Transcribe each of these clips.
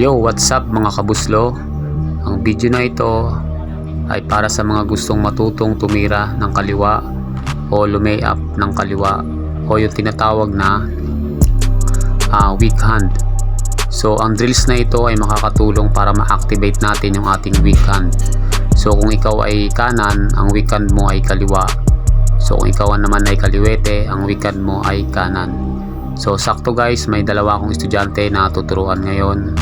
Yo, what's up mga kabuslo? Ang video na ito ay para sa mga gustong matutong tumira ng kaliwa o lumay up ng kaliwa o yung tinatawag na ah, weak hand. So, ang drills na ito ay makakatulong para ma-activate natin yung ating weak hand. So, kung ikaw ay kanan, ang weak hand mo ay kaliwa. So, kung ikaw naman ay kaliwete, ang weak hand mo ay kanan. So, sakto guys, may dalawa akong estudyante na tuturuan ngayon.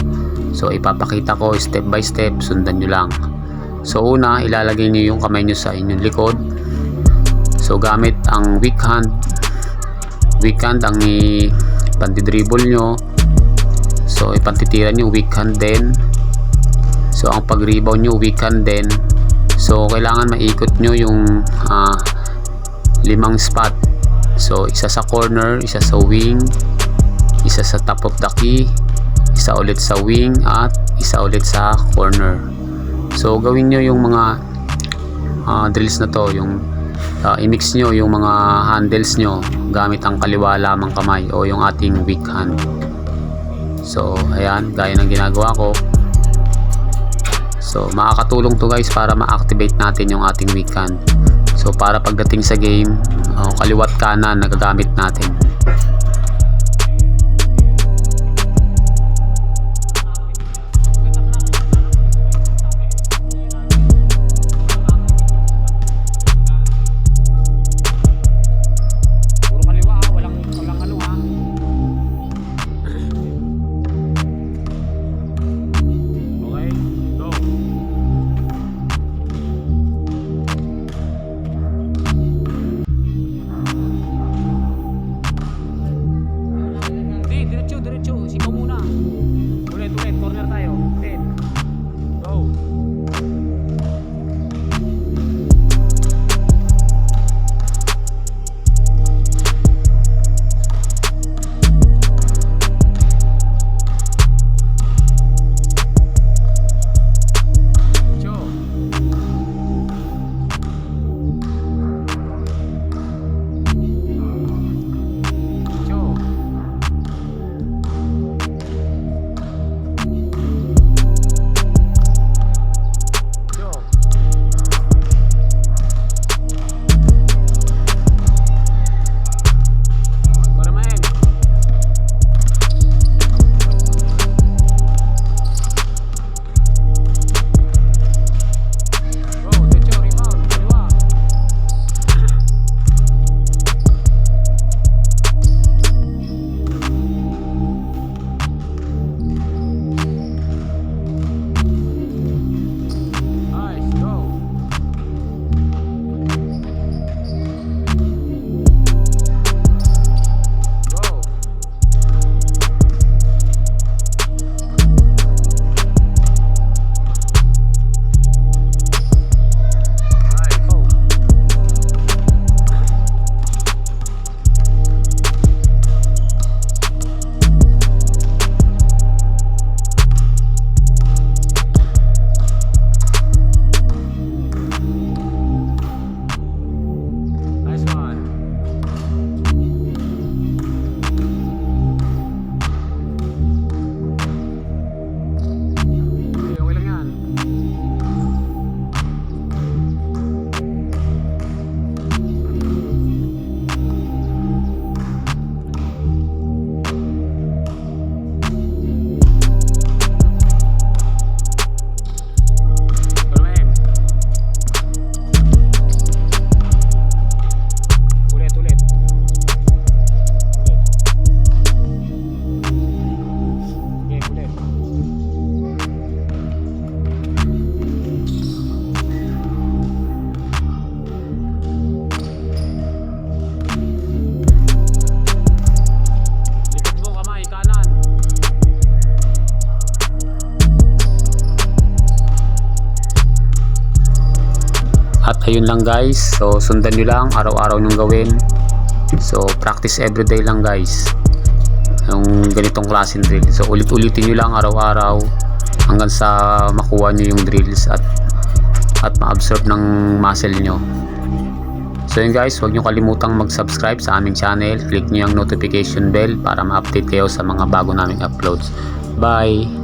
So, ipapakita ko step by step, sundan nyo lang. So, una, ilalagay nyo yung kamay nyo sa inyong likod. So, gamit ang weak hand. Weak hand ang i-pandidribble nyo. So, ipantitira nyo weak hand din. So, ang pag-rebound nyo weak hand din. So, kailangan maikot nyo yung ah, limang spot. So, isa sa corner, isa sa wing, isa sa top of the key, isa ulit sa wing, at isa ulit sa corner. So, gawin nyo yung mga ah, drills na to, yung ah, i-mix nyo yung mga handles nyo gamit ang kaliwa lamang kamay o yung ating weak hand. So, ayan, gaya ng ginagawa ko. So, makakatulong to guys para ma-activate natin yung ating weak hand. So, para pagdating sa game, uh, kaliwat kanan nagagamit natin. At ayun lang guys. So sundan nyo lang araw-araw nyong gawin. So practice everyday lang guys. Yung ganitong klaseng drill. So ulit-ulitin nyo lang araw-araw hanggang sa makuha nyo yung drills at at ma-absorb ng muscle nyo. So yun guys, huwag nyo kalimutang mag-subscribe sa aming channel. Click nyo yung notification bell para ma-update kayo sa mga bago naming uploads. Bye!